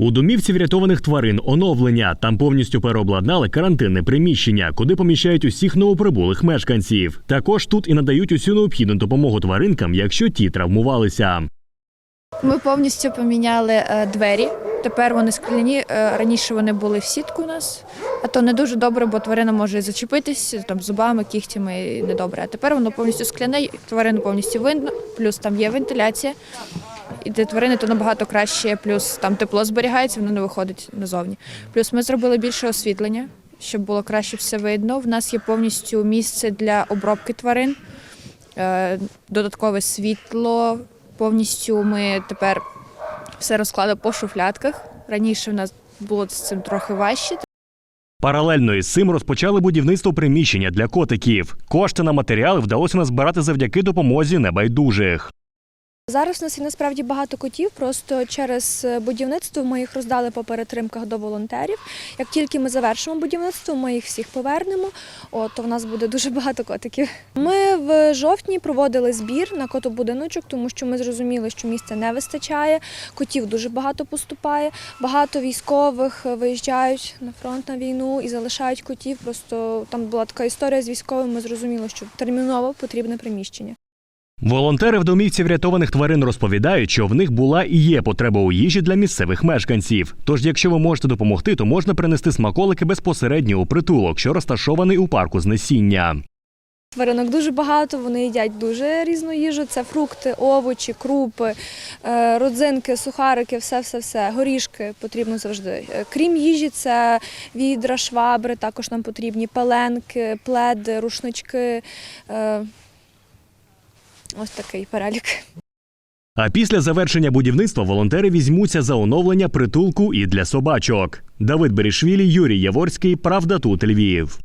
У домівці врятованих тварин оновлення. Там повністю переобладнали карантинне приміщення, куди поміщають усіх новоприбулих мешканців. Також тут і надають усю необхідну допомогу тваринкам, якщо ті травмувалися. Ми повністю поміняли е, двері. Тепер вони скляні. Е, Раніше вони були в сітку у нас, а то не дуже добре, бо тварина може зачепитись там зубами, кігтями недобре. А тепер воно повністю скляне, тварину повністю видно, плюс там є вентиляція. І для тварини то набагато краще, плюс там тепло зберігається, воно не виходить назовні. Плюс ми зробили більше освітлення, щоб було краще все видно. В нас є повністю місце для обробки тварин, е, додаткове світло. Повністю ми тепер все розклали по шуфлятках. Раніше в нас було з цим трохи важче. Паралельно із цим розпочали будівництво приміщення для котиків. Кошти на матеріали вдалося назбирати завдяки допомозі небайдужих. Зараз у нас є насправді багато котів. Просто через е, будівництво ми їх роздали по перетримках до волонтерів. Як тільки ми завершимо будівництво, ми їх всіх повернемо. От то в нас буде дуже багато котиків. Ми в жовтні проводили збір на котобудиночок, тому що ми зрозуміли, що місця не вистачає. Котів дуже багато поступає. Багато військових е, виїжджають на фронт на війну і залишають котів. Просто там була така історія з військовими. Ми зрозуміли, що терміново потрібне приміщення. Волонтери в домівці врятованих тварин розповідають, що в них була і є потреба у їжі для місцевих мешканців. Тож, якщо ви можете допомогти, то можна принести смаколики безпосередньо у притулок, що розташований у парку знесіння. Тваринок дуже багато, вони їдять дуже різну їжу. Це фрукти, овочі, крупи, е, родзинки, сухарики, все, все, все. Горішки потрібно завжди. Е, Крім їжі, це відра, швабри, також нам потрібні пеленки, пледи, рушнички. Ось такий перелік. А після завершення будівництва волонтери візьмуться за оновлення притулку і для собачок. Давид Берішвілі, Юрій Яворський, Правда тут Львів.